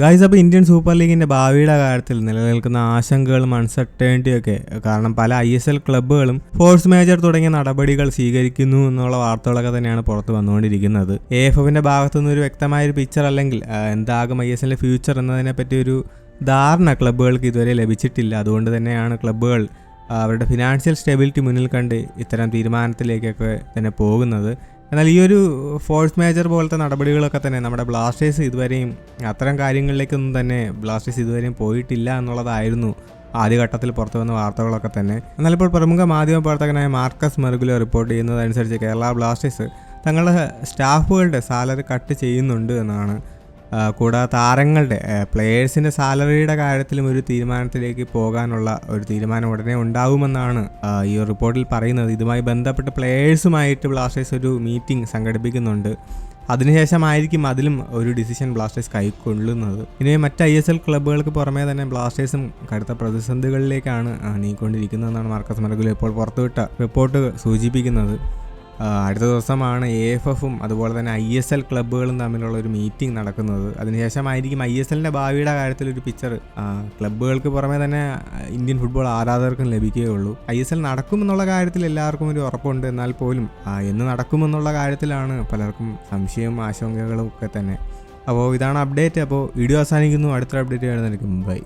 Guys അപ്പോൾ Indian super ലീഗിന്റെ ഭാവിയുടെ കാര്യത്തിൽ നിലനിൽക്കുന്ന ആശങ്കകളും അൺസർട്ടേണിറ്റിയൊക്കെ കാരണം പല ഐ എസ് എൽ ക്ലബ്ബുകളും ഫോഴ്സ് മേജർ തുടങ്ങിയ നടപടികൾ സ്വീകരിക്കുന്നു എന്നുള്ള വാർത്തകളൊക്കെ തന്നെയാണ് പുറത്ത് വന്നുകൊണ്ടിരിക്കുന്നത്. എ എഫ് എഫിന്റെ ഭാഗത്തുനിന്ന് ഒരു വ്യക്തമായ ഒരു പിക്ചർ അല്ലെങ്കിൽ എന്താകും ഐ എസ് എല്ലിന്റെ ഫ്യൂച്ചർ എന്നതിനെ പറ്റി ഒരു ധാരണ ക്ലബ്ബുകൾക്ക് ഇതുവരെ ലഭിച്ചിട്ടില്ല. അതുകൊണ്ട് തന്നെയാണ് ക്ലബ്ബുകൾ അവരുടെ ഫിനാൻഷ്യൽ സ്റ്റെബിലിറ്റി മുന്നിൽ കണ്ട് ഇത്തരം തീരുമാനത്തിലേക്കൊക്കെ തന്നെ പോകുന്നത്. എന്നാൽ ഈ ഒരു ഫോഴ്സ് മേജർ പോലത്തെ നടപടികളൊക്കെ തന്നെ നമ്മുടെ ബ്ലാസ്റ്റേഴ്സ് ഇതുവരെയും അത്തരം കാര്യങ്ങളിലേക്കൊന്നും തന്നെ ബ്ലാസ്റ്റേഴ്സ് ഇതുവരെയും പോയിട്ടില്ല എന്നുള്ളതായിരുന്നു ആദ്യഘട്ടത്തിൽ പുറത്തു വന്ന വാർത്തകളൊക്കെ തന്നെ. എന്നാൽ ഇപ്പോൾ പ്രമുഖ മാധ്യമ പ്രവർത്തകനായ മാർക്കസ് മെർഗുലോ റിപ്പോർട്ട് ചെയ്യുന്നതനുസരിച്ച് കേരള ബ്ലാസ്റ്റേഴ്സ് തങ്ങളുടെ സ്റ്റാഫുകളുടെ സാലറി കട്ട് ചെയ്യുന്നുണ്ട് എന്നാണ് കൂടാതെ താരങ്ങളുടെ പ്ലെയേഴ്സിന്റെ സാലറിയുടെ കാര്യത്തിലും ഒരു തീരുമാനത്തിലേക്ക് പോകാനുള്ള ഒരു തീരുമാനം ഉടനെ ഉണ്ടാവുമെന്നാണ് ഈ റിപ്പോർട്ടിൽ പറയുന്നത്. ഇതുമായി ബന്ധപ്പെട്ട് പ്ലെയേഴ്സുമായിട്ട് ബ്ലാസ്റ്റേഴ്സ് ഒരു മീറ്റിംഗ് സംഘടിപ്പിക്കുന്നുണ്ട്. അതിനുശേഷമായിരിക്കും അതിലും ഒരു ഡിസിഷൻ ബ്ലാസ്റ്റേഴ്സ് കൈക്കൊള്ളുന്നത്. ഇനി മറ്റ് ഐ എസ് എൽ ക്ലബ്ബുകൾക്ക് പുറമേ തന്നെ ബ്ലാസ്റ്റേഴ്സും കടുത്ത പ്രതിസന്ധികളിലേക്കാണ് നീങ്ങിക്കൊണ്ടിരിക്കുന്നതെന്നാണ് മാർക്കസ് മർഗുലോ ഇപ്പോൾ പുറത്തുവിട്ട റിപ്പോർട്ട് സൂചിപ്പിക്കുന്നത്. അടുത്ത ദിവസമാണ് എ എഫ് എഫും അതുപോലെ തന്നെ ഐ എസ് എൽ ക്ലബ്ബുകളും തമ്മിലുള്ള ഒരു മീറ്റിംഗ് നടക്കുന്നത്. അതിനുശേഷമായിരിക്കും ഐ എസ് എല്ലിന്റെ ഭാവിയുടെ കാര്യത്തിൽ ഒരു പിക്ചർ ക്ലബ്ബുകൾക്ക് പുറമെ തന്നെ ഇന്ത്യൻ ഫുട്ബോൾ ആരാധകർക്കും ലഭിക്കുകയുള്ളൂ. ഐ എസ് എൽ നടക്കുമെന്നുള്ള കാര്യത്തിൽ എല്ലാവർക്കും ഒരു ഉറപ്പുണ്ട്. എന്നാൽ പോലും എന്ന് നടക്കുമെന്നുള്ള കാര്യത്തിലാണ് പലർക്കും സംശയവും ആശങ്കകളും ഒക്കെ തന്നെ. അപ്പോൾ ഇതാണ് അപ്ഡേറ്റ് അപ്പോൾ വീഡിയോ അവസാനിക്കുന്നു. അടുത്ത അപ്ഡേറ്റ് കാണുന്നതായിരിക്കും ബൈ